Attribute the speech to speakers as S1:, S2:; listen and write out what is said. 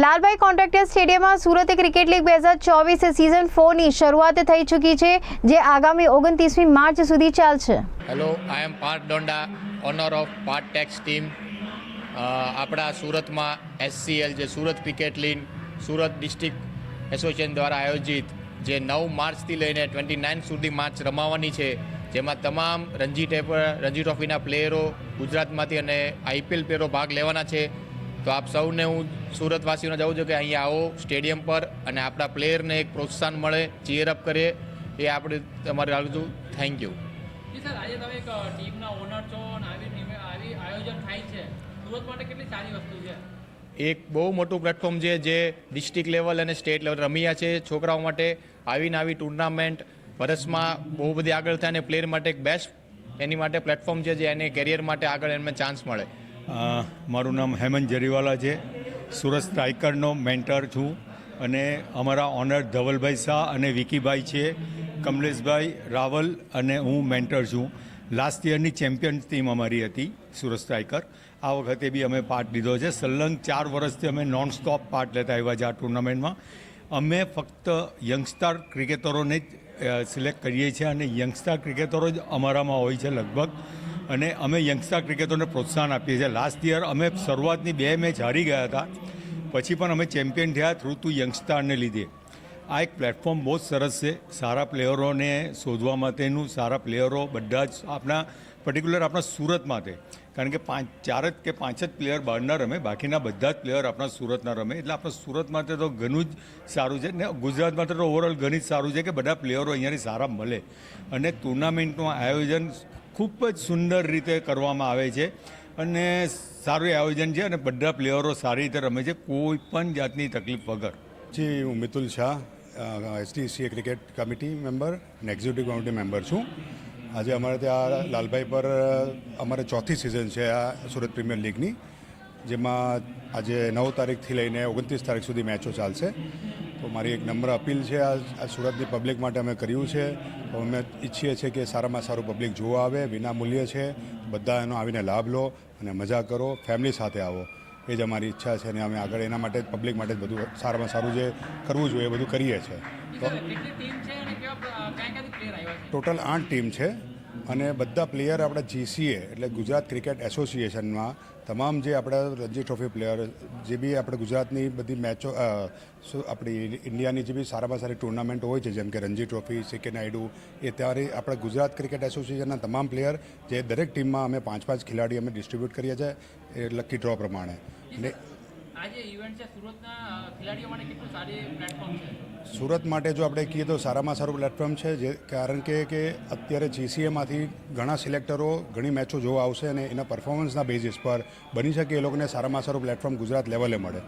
S1: Lalbhai contractor સ્ટેડિયમમાં Surat cricket league બે હજાર ચોવીસ સિઝન ફોરની શરૂઆત થઈ ચૂકી છે, જે આગામી ઓગણત્રીસમી માર્ચ સુધી ચાલશે.
S2: Hello I am Parth Donda owner of part tax team. આપણા સુરતમાં એસસીએલ જે Surat cricket league, Surat district association દ્વારા આયોજિત જે નવ માર્ચથી લઈને ટ્વેન્ટી નાઇન સુધી માર્ચ રમાવાની છે, જેમાં તમામ રણજી રણજી ટ્રોફીના પ્લેયરો ગુજરાતમાંથી અને આઈપીએલ પ્લેયરો ભાગ લેવાના છે. તો આપ સૌને હું સુરતવાસીઓને જવું છું કે અહીંયા આવો સ્ટેડિયમ પર અને આપણા પ્લેયરને એક પ્રોત્સાહન મળે ચીયર અપ કરીએ એ આપણે તમારે આગળ થેન્ક યુ
S3: એક
S2: બહુ મોટું પ્લેટફોર્મ છે જે ડિસ્ટ્રિક્ટ લેવલ અને સ્ટેટ લેવલ રમ્યા છે છોકરાઓ માટે. આવીને આવી ટુર્નામેન્ટ વર્ષમાં બહુ બધી આગળ થાય અને પ્લેયર માટે એક બેસ્ટ એની માટે પ્લેટફોર્મ છે જે એને કેરિયર માટે આગળ એમને ચાન્સ મળે.
S4: મારું નામ હેમંત જરીવાલા છે. સુરત સ્ટ્રાઇકરનો મેન્ટર છું અને અમારા ઓનર ધવલભાઈ શાહ અને વિકીભાઈ છે, કમલેશભાઈ રાવલ અને હું મેન્ટર છું. લાસ્ટ યરની ચેમ્પિયન્સ ટીમ અમારી હતી સુરત સ્ટ્રાઇકર. આ વખતે બી અમે પાર્ટ લીધો છે. સલંગ ચાર વર્ષથી અમે નોન સ્ટોપ પાર્ટ લેતા આવ્યા છે આ ટુર્નામેન્ટમાં. અમે ફક્ત યંગસ્ટાર ક્રિકેટરોને જ સિલેક્ટ કરીએ છીએ અને યંગસ્ટાર ક્રિકેટરો જ અમારામાં હોય છે લગભગ અને અમે યંગસ્ટર ક્રિકેટરને પ્રોત્સાહન આપીએ છીએ. લાસ્ટ યર અમે શરૂઆતની બે મેચ હારી ગયા હતા. પછી પણ અમે ચેમ્પિયન થયા થ્રુ ટુ યંગસ્ટારને લીધે. આ એક પ્લેટફોર્મ બહુ જ સરસ છે. સારા પ્લેયરોને શોધવા માટેનું, સારા પ્લેયરો બધા જ આપણા પર્ટિક્યુલર આપણા સુરત માટે. કારણ કે પાંચ, ચાર જ કે પાંચ જ પ્લેયર બહારના રમે, બાકીના બધા જ પ્લેયર આપણા સુરતના રમે. એટલે આપણા સુરત માટે તો ઘણું જ સારું છે ને ગુજરાત માટે તો ઓવરઓલ ઘણી જ સારું છે કે બધા પ્લેયરો અહીંયાથી સારા મળે. અને ટુર્નામેન્ટનું આયોજન ખૂબ જ સુંદર રીતે કરવામાં આવે છે અને સારું આયોજન છે અને બધા પ્લેયરો સારી રીતે રમે છે કોઈ પણ જાતની તકલીફ વગર.
S5: જી, હું Mitul Shah STCA cricket committee member અને એક્ઝિક્યુટિવ કમિટી મેમ્બર છું. આજે અમારે ત્યાં લાલભાઈ પર અમારે ચોથી સિઝન છે આ સુરત પ્રીમિયર લીગની, જેમાં આજે નવ તારીખથી લઈને ઓગણત્રીસ તારીખ સુધી મેચો ચાલશે. તો મારી એક નમ્ર અપીલ છે આ સુરતની પબ્લિક માટે અમે કર્યું છે. તો અમે ઈચ્છીએ છીએ કે સારામાં સારું પબ્લિક જોવા આવે વિના મૂલ્ય છે. બધા એનો આવીને લાભ લો અને મજા કરો ફેમિલી સાથે આવો. એ જ અમારી ઈચ્છા છે અને અમે આગળ એના માટે પબ્લિક માટે જ બધું સારામાં સારું જે કરવું જોઈએ એ બધું કરીએ છીએ. ટોટલ આઠ ટીમ છે. અને બધા પ્લેયર આપણા જીસીએ એટલે ગુજરાત ક્રિકેટ એસોસિએશનમાં તમામ જે આપણા રણજી ટ્રોફી પ્લેયર જે બી આપણે ગુજરાતની બધી મેચો આપણી ઇન્ડિયાની જે બી સારામાં સારી ટુર્નામેન્ટ હોય છે, જેમ કે રણજી ટ્રોફી સીકે નાયડુ એ ત્યારે આપણા ગુજરાત ક્રિકેટ એસોસિએશનના તમામ પ્લેયર જે દરેક ટીમમાં અમે પાંચ પાંચ ખેલાડી અમે ડિસ્ટ્રીબ્યુટ કરીએ છીએ એ લકી ડ્રો પ્રમાણે. અને સુરત માટે જો આપણે કહીએ તો સારામાં સારું પ્લેટફોર્મ છે, જે કારણ કે કે અત્યારે જીસીએમાંથી ઘણા સિલેક્ટરો ઘણી મેચો જોવા આવશે અને એના પરફોર્મન્સના બેઝિસ પર બની શકે એ લોકોને સારામાં સારું પ્લેટફોર્મ ગુજરાત લેવલે મળે.